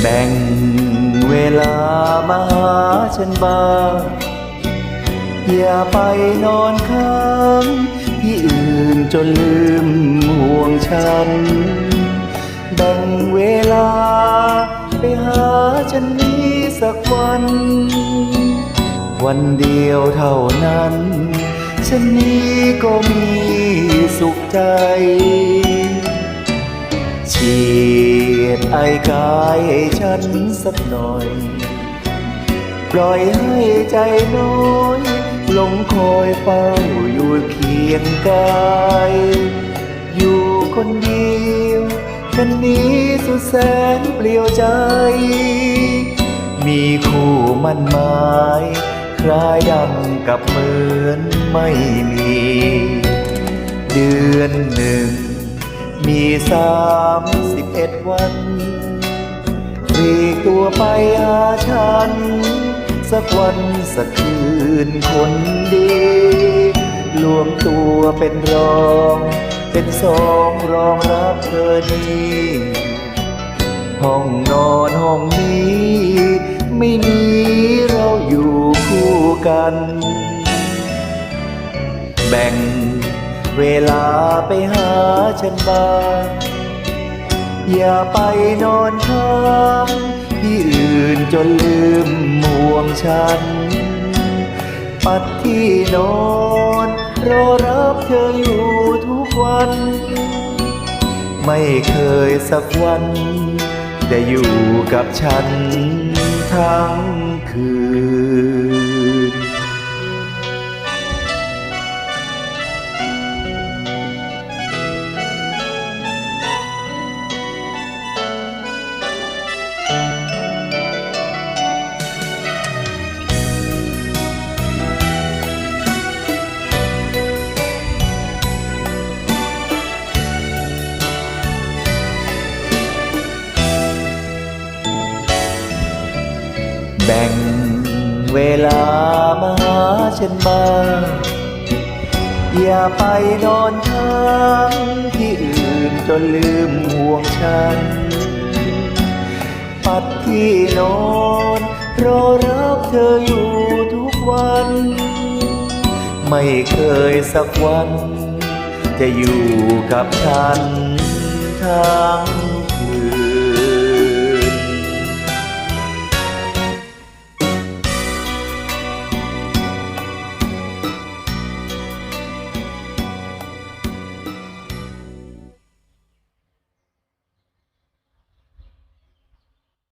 แบ่งเวลามาหาฉันบ้างอย่าไปนอนค้างที่อื่นจนลืมห่วงฉัน แบ่งเวลาไปหาฉันนี้สักวัน วันเดียวเท่านั้น ฉันนี้ก็มีสุขใจฉี ดไอกายให้ฉันสักหน่อย ปล่อยให้ใจน้อยหลงคอยเฝ้าอยู่เคียงกาย อยู่คนเดียวฉันนี้สุดแสนเปลี่ยวใจ มีคู่มันหมายคล้ายดังกับเหมือนไม่มี เดือนหนึ่ง มีสามสิบเอ็ดวันปลีกตัวไปหาฉัน สักวันสักคืนคนดีรวมตัวเป็นรอง เป็นสองรองรับเธอดีห้องนอนห้องนี้ ไม่มีเราอยู่คู่กัน แบ่ง เวลาไปหาฉันบ้างอย่าไปนอนค้างที่อื่นจนลืมห่วงฉัน ปัดที่นอนรอรับเธออยู่ทุกวัน ไม่เคยสักวันได้อยู่กับฉันทั้งคืน แบ่งเวลามาหาฉันบ้างอย่าไปนอนค้างที่อื่นจนลืมห่วงฉัน ปัดที่นอนรอรับเธออยู่ทุกวัน ไม่เคยสักวัน จะอยู่กับฉันทั้ง